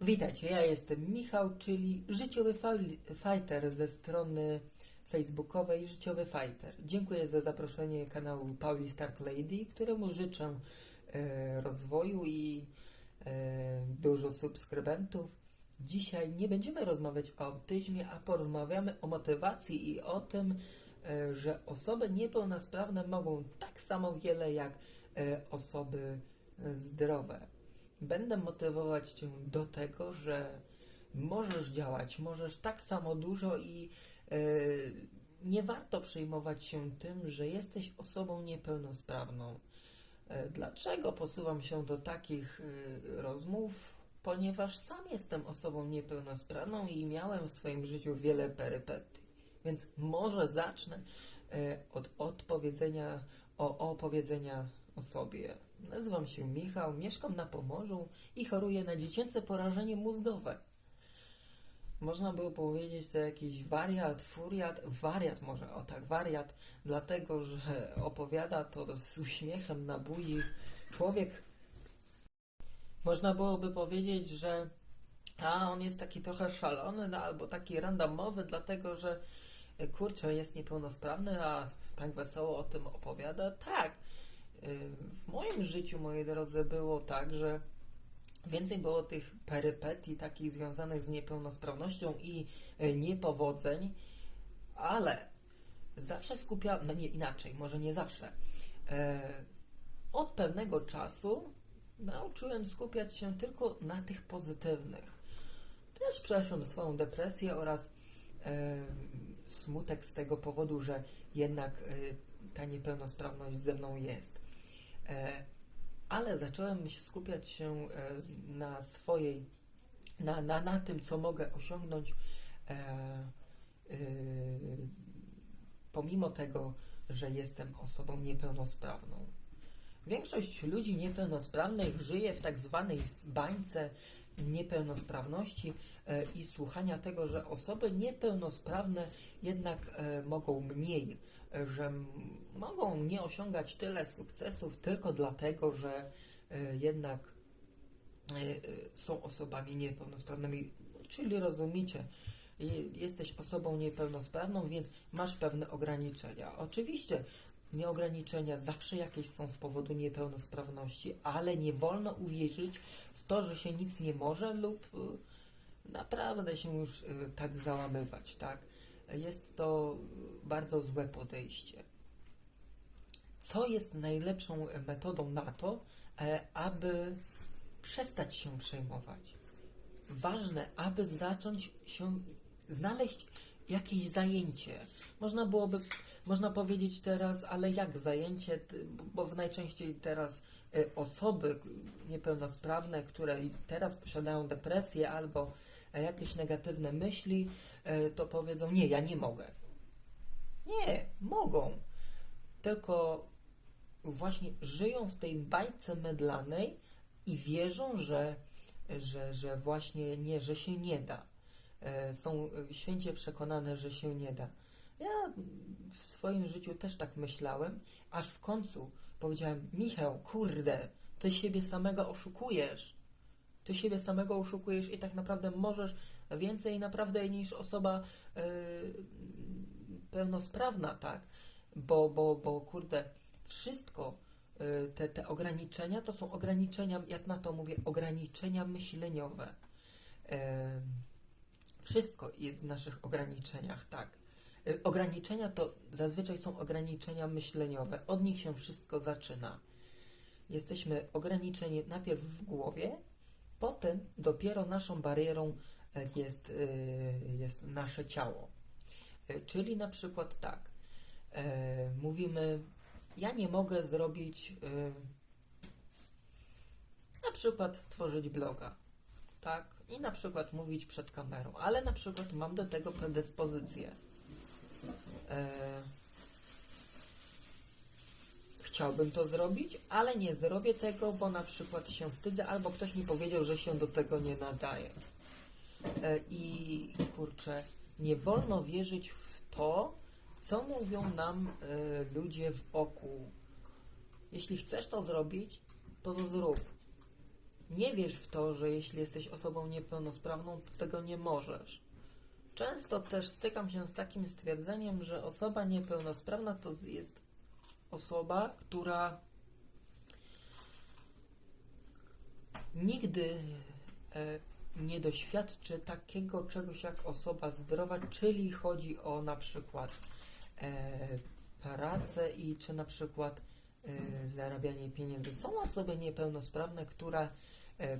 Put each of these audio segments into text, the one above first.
Witajcie, ja jestem Michał, czyli życiowy fighter ze strony facebookowej Życiowy Fighter. Dziękuję za zaproszenie kanału Pauli Stark Lady, któremu życzę e, rozwoju i e, dużo subskrybentów. Dzisiaj nie będziemy rozmawiać o autyzmie, a porozmawiamy o motywacji i o tym, e, że osoby niepełnosprawne mogą tak samo wiele jak e, osoby e, zdrowe. Będę motywować Cię do tego, że możesz działać, możesz tak samo dużo i e, nie warto przejmować się tym, że jesteś osobą niepełnosprawną. E, Dlaczego posuwam się do takich e, rozmów? Ponieważ sam jestem osobą niepełnosprawną i miałem w swoim życiu wiele perypetii. Więc może zacznę od odpowiedzenia, o opowiedzenia o sobie. Nazywam się Michał, mieszkam na Pomorzu i choruję na dziecięce porażenie mózgowe. Można było powiedzieć to jakiś wariat, furiat, wariat może, o tak, wariat, dlatego że opowiada to z uśmiechem na buzi człowiek. Można byłoby powiedzieć, że a on jest taki trochę szalony, no, albo taki randomowy, dlatego że kurczę, jest niepełnosprawny, a tak wesoło o tym opowiada. Tak, w moim życiu, moi drodzy, było tak, że więcej było tych perypetii takich związanych z niepełnosprawnością i y, niepowodzeń, ale zawsze skupiałem, no nie inaczej, może nie zawsze. E, Od pewnego czasu nauczyłem skupiać się tylko na tych pozytywnych. Też przeszłem swoją depresję oraz e, smutek z tego powodu, że jednak e, ta niepełnosprawność ze mną jest. E, ale zacząłem skupiać się e, na swojej, na, na, na tym, co mogę osiągnąć, e, pomimo tego, że jestem osobą niepełnosprawną. Większość ludzi niepełnosprawnych żyje w tak zwanej bańce niepełnosprawności e, i słuchania tego, że osoby niepełnosprawne jednak e, mogą mniej, e, że mogą nie osiągać tyle sukcesów tylko dlatego, że jednak są osobami niepełnosprawnymi. Czyli rozumiecie, je- jesteś osobą niepełnosprawną, więc masz pewne ograniczenia. Oczywiście nie ograniczenia zawsze jakieś są z powodu niepełnosprawności, ale nie wolno uwierzyć to, że się nic nie może lub y, naprawdę się już y, tak załamywać, tak? Jest to bardzo złe podejście. Co jest najlepszą metodą na to, e, aby przestać się przejmować? Ważne, aby zacząć się znaleźć jakieś zajęcie. Można byłoby, można powiedzieć teraz, ale jak zajęcie, bo najczęściej teraz e, osoby niepełnosprawne, które teraz posiadają depresję albo e, jakieś negatywne myśli, e, to powiedzą, nie, ja nie mogę. Nie, mogą. Tylko właśnie żyją w tej bajce mydlanej i wierzą, że, że, że właśnie nie, że się nie da. Są święcie przekonane, że się nie da. Ja w swoim życiu też tak myślałem, aż w końcu powiedziałem: Michał, kurde, ty siebie samego oszukujesz. Ty siebie samego oszukujesz i tak naprawdę możesz więcej naprawdę niż osoba e, pełnosprawna, tak? Bo, bo, bo kurde, wszystko, y, te, te ograniczenia to są ograniczenia, jak na to mówię, ograniczenia myśleniowe. Em, Wszystko jest w naszych ograniczeniach, tak. Y, Ograniczenia to zazwyczaj są ograniczenia myśleniowe. Od nich się wszystko zaczyna. Jesteśmy ograniczeni najpierw w głowie, potem dopiero naszą barierą e, jest, y, jest nasze ciało. Y, Czyli na przykład tak, e, mówimy, ja nie mogę zrobić, y, na przykład stworzyć bloga, tak, i na przykład mówić przed kamerą, ale na przykład mam do tego predyspozycję. E, chciałbym to zrobić, ale nie zrobię tego, bo na przykład się wstydzę, albo ktoś mi powiedział, że się do tego nie nadaje. E, I kurczę, nie wolno wierzyć w to, co mówią nam e, ludzie w oku. Jeśli chcesz to zrobić, to to zrób. nie wierz w to, że jeśli jesteś osobą niepełnosprawną, to tego nie możesz. Często też stykam się z takim stwierdzeniem, że osoba niepełnosprawna to jest osoba, która nigdy e, nie doświadczy takiego czegoś jak osoba zdrowa, czyli chodzi o na przykład e, pracę i czy na przykład e, zarabianie pieniędzy. Są osoby niepełnosprawne, które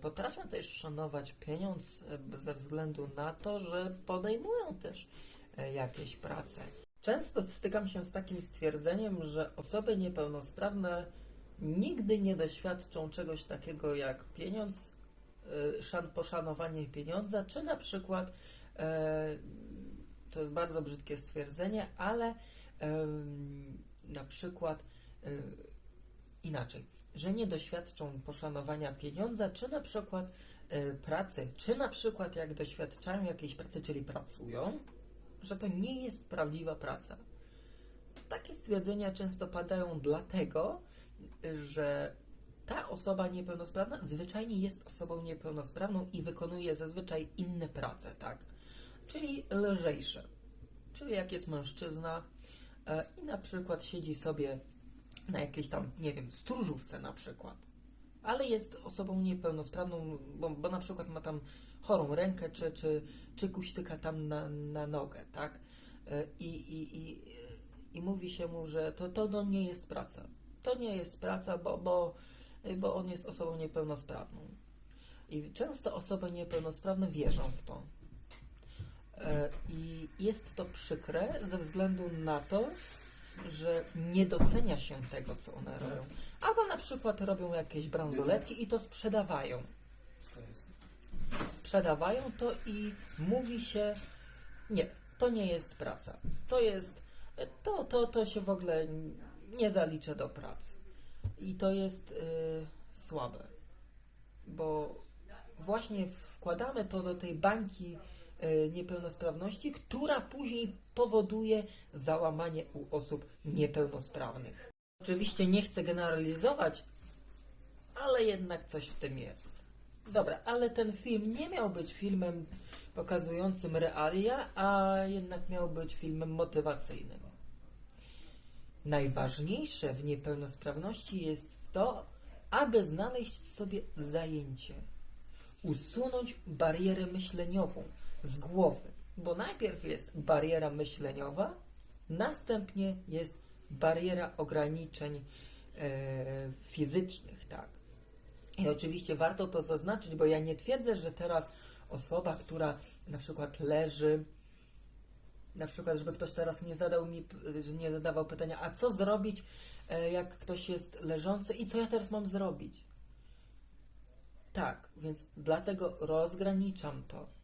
potrafią też szanować pieniądz e, ze względu na to, że podejmują też e, jakieś prace. Często stykam się z takim stwierdzeniem, że osoby niepełnosprawne nigdy nie doświadczą czegoś takiego jak pieniądz, e, szan, poszanowanie pieniądza, czy na przykład, e, to jest bardzo brzydkie stwierdzenie, ale na przykład e, inaczej, że nie doświadczą poszanowania pieniądza, czy na przykład e, pracy, czy na przykład jak doświadczają jakiejś pracy, czyli pracują, że to nie jest prawdziwa praca. Takie stwierdzenia często padają dlatego, że ta osoba niepełnosprawna zwyczajnie jest osobą niepełnosprawną i wykonuje zazwyczaj inne prace, tak? Czyli lżejsze. Czyli jak jest mężczyzna e, i na przykład siedzi sobie na jakiejś tam, nie wiem, stróżówce na przykład, ale jest osobą niepełnosprawną, bo, bo na przykład ma tam chorą rękę, czy, czy, czy kuśtyka tam na, na nogę, tak? E, I, i, i, i mówi się mu, że to, to, to nie jest praca. To nie jest praca, bo, bo, bo on jest osobą niepełnosprawną. I często osoby niepełnosprawne wierzą w to. E, I jest to przykre ze względu na to, że nie docenia się tego, co one robią. Albo na przykład robią jakieś bransoletki i to sprzedawają. Sprzedawają to i mówi się, nie, to nie jest praca. To jest, to, to, to się w ogóle nie zalicza do pracy. I to jest y, słabe, bo właśnie wkładamy to do tej bańki niepełnosprawności, która później powoduje załamanie u osób niepełnosprawnych. Oczywiście nie chcę generalizować, ale jednak coś w tym jest. Dobra, ale ten film nie miał być filmem pokazującym realia, a jednak miał być filmem motywacyjnym. Najważniejsze w niepełnosprawności jest to, aby znaleźć sobie zajęcie, usunąć barierę myśleniową z głowy, bo najpierw jest bariera myśleniowa, następnie jest bariera ograniczeń e, fizycznych, tak. I oczywiście warto to zaznaczyć, bo ja nie twierdzę, że teraz osoba, która na przykład leży, na przykład, żeby ktoś teraz nie zadał mi, nie zadawał pytania, a co zrobić, e, jak ktoś jest leżący i co ja teraz mam zrobić? Tak, więc dlatego rozgraniczam to.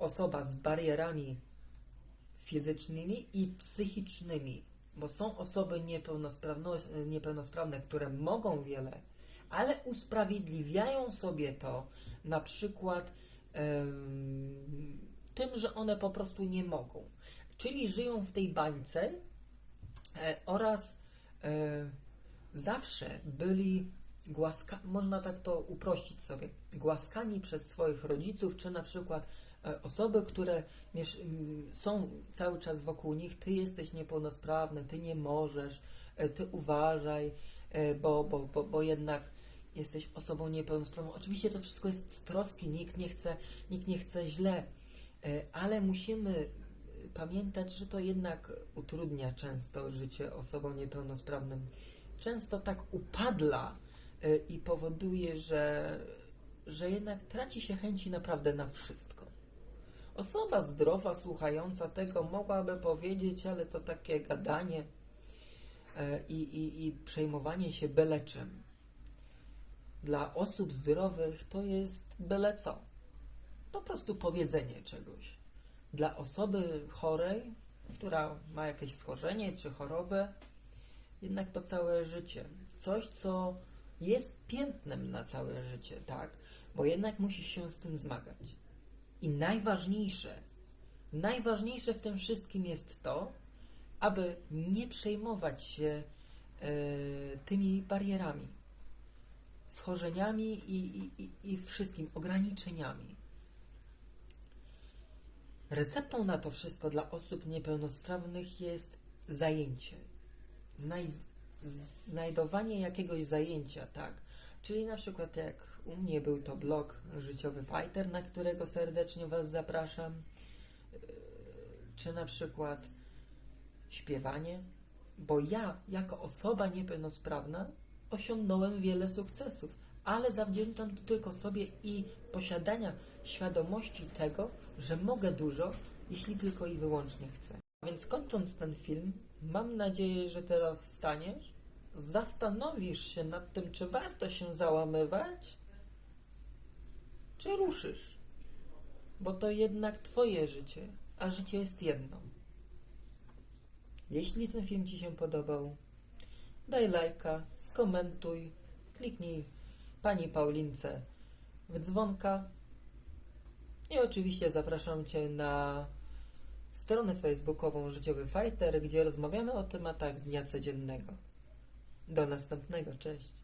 Osoba z barierami fizycznymi i psychicznymi, bo są osoby niepełnosprawne, które mogą wiele, ale usprawiedliwiają sobie to na przykład tym, że one po prostu nie mogą. Czyli żyją w tej bańce e, oraz e, zawsze byli głaska, można tak to uprościć sobie, głaskani przez swoich rodziców, czy na przykład osoby, które m, są cały czas wokół nich, ty jesteś niepełnosprawny, ty nie możesz, e, ty uważaj, e, bo, bo, bo, bo jednak jesteś osobą niepełnosprawną. Oczywiście to wszystko jest z troski, nikt nie chce, nikt nie chce źle, e, ale musimy e, pamiętać, że to jednak utrudnia często życie osobom niepełnosprawnym. Często tak upadla e, i powoduje, że, że jednak traci się chęci naprawdę na wszystko. Osoba zdrowa, słuchająca tego, mogłaby powiedzieć, ale to takie gadanie e, i, i, i przejmowanie się byle czym. Dla osób zdrowych to jest byle co. Po prostu powiedzenie czegoś. Dla osoby chorej, która ma jakieś schorzenie czy chorobę, jednak to całe życie. Coś, co jest piętnem na całe życie, tak? Bo jednak musisz się z tym zmagać. I najważniejsze, najważniejsze w tym wszystkim jest to, aby nie przejmować się e, tymi barierami. schorzeniami i, i, i, i wszystkim ograniczeniami. Receptą na to wszystko dla osób niepełnosprawnych jest zajęcie. Znaj znajdowanie jakiegoś zajęcia, tak. Czyli na przykład jak u mnie był to blog Życiowy Fighter, na którego serdecznie Was zapraszam. Yy, Czy na przykład śpiewanie, bo ja, jako osoba niepełnosprawna, osiągnąłem wiele sukcesów, ale zawdzięczam to tylko sobie i posiadania świadomości tego, że mogę dużo, jeśli tylko i wyłącznie chcę. Więc kończąc ten film, mam nadzieję, że teraz wstaniesz, zastanowisz się nad tym, czy warto się załamywać, czy ruszysz. Bo to jednak Twoje życie, a życie jest jedno. Jeśli ten film Ci się podobał, daj lajka, skomentuj, kliknij Pani Paulince w dzwonka i oczywiście zapraszam Cię na stronę facebookową Życiowy Fighter, gdzie rozmawiamy o tematach dnia codziennego. Do następnego, cześć.